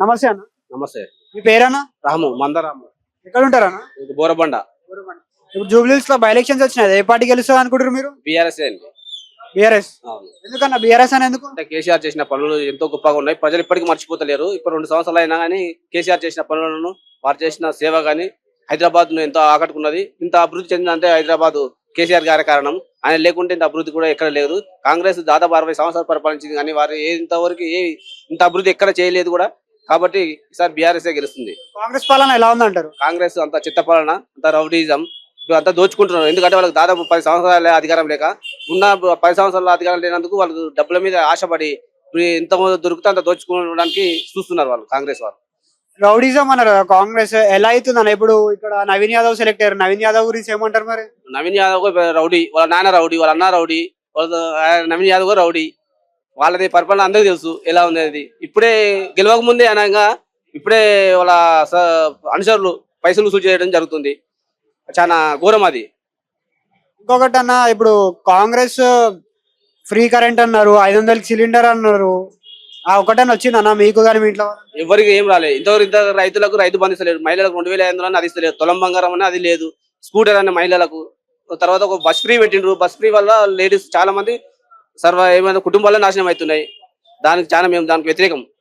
నమస్తే అన్న. నమస్తే. మీ పేరన్నా? రాము మందరాము. ఎక్కడ ఉంటారన్నా ఇది బోరబండ. ఇప్పుడు జూబ్లీస్లో బై ఎలక్షన్స్ వచ్చినాయి. ఏ పార్టీ గెలుస్తుంది అనుకుంటారు మీరు? బీఆర్ఎస్ అండి. బీఆర్ఎస్. ఎందుకన్నా బీఆర్ఎస్ అని ఎందుకు? అంటే కేసీఆర్ చేసిన పనులు ఎంతో గొప్పగా ఉన్నాయి. ప్రజలు ఇప్పటికీ మర్చిపోతలేరు. ఇప్పుడు రెండు సంవత్సరాలు అయినా కానీ కేసీఆర్ చేసిన పనులను వారు చేసిన సేవ గాని హైదరాబాద్ను ఎంతో ఆకట్టుకున్నది. ఇంత అభివృద్ధి చెందిందంటే హైదరాబాద్ కేసీఆర్ గారి కారణం. ఆయన లేకుంటే ఇంత అభివృద్ధి కూడా ఎక్కడ లేదు. కాంగ్రెస్ దాదాపు అరవై సంవత్సరాలు పరిపాలించింది కానీ వారు ఏ ఇంతవరకు ఏ ఇంత అభివృద్ధి ఎక్కడ చేయలేదు కూడా కాబట్టి ఈసారి బీఆర్ఎస్ గెలుస్తుంది. కాంగ్రెస్ పాలన ఎలా ఉందంటారు? కాంగ్రెస్ అంత చిత్త పాలన అంత రౌడీజం ఇప్పుడు అంతా దోచుకుంటున్నారు. ఎందుకంటే వాళ్ళకి దాదాపు పది సంవత్సరాల అధికారం లేక ఉన్న పది సంవత్సరాల అధికారం లేనందుకు వాళ్ళకు డబ్బుల మీద ఆశపడి ఎంత దొరికితే అంత దోచుకోవడానికి చూస్తున్నారు వాళ్ళు కాంగ్రెస్ వాళ్ళు. రౌడీజం అన్నారు కాంగ్రెస్ ఎలా అవుతుందన్న? ఇప్పుడు ఇక్కడ నవీన్ యాదవ్ సెలెక్ట్ అయ్యారు. నవీన్ యాదవ్ గురించి ఏమంటారు మరి? నవీన్ యాదవ్ రౌడీ వాళ్ళ నాన్న రౌడీ వాళ్ళ అన్న రౌడీ వాళ్ళ నవీన్ యాదవ్ రౌడీ. వాళ్ళది పరిపాలన అందరికీ తెలుసు ఎలా ఉంది ఇప్పుడే గెలవక ముందే అనగా ఇప్పుడే వాళ్ళ అనుచరులు పైసలు వసూలు చేయడం జరుగుతుంది. చాలా ఘోరం అది. ఇంకొకటి అన్న ఇప్పుడు కాంగ్రెస్ ఫ్రీ కరెంట్ అన్నారు ఐదు వందలకి సిలిండర్ అన్నారు. ఆ ఒకటని వచ్చింది అన్న మీకు కానీ మీ ఇంట్లో ఎవరికి ఏం రాలేదు ఇంతవరకు ఇంత రైతులకు రైతు బంధిస్తలేదు మహిళలకు రెండు వేల ఐదు వందలు అది ఇస్తలేదు తులం బంగారం అని అది లేదు. స్కూటర్ అనే మహిళలకు. తర్వాత ఒక బస్ ఫ్రీ పెట్టిండ్రు. బస్ ఫ్రీ వల్ల లేడీస్ చాలా మంది సర్వ ఏమైనా కుటుంబాలే నాశనం అవుతున్నాయి. దానికి చాలా మేము దానికి వ్యతిరేకం.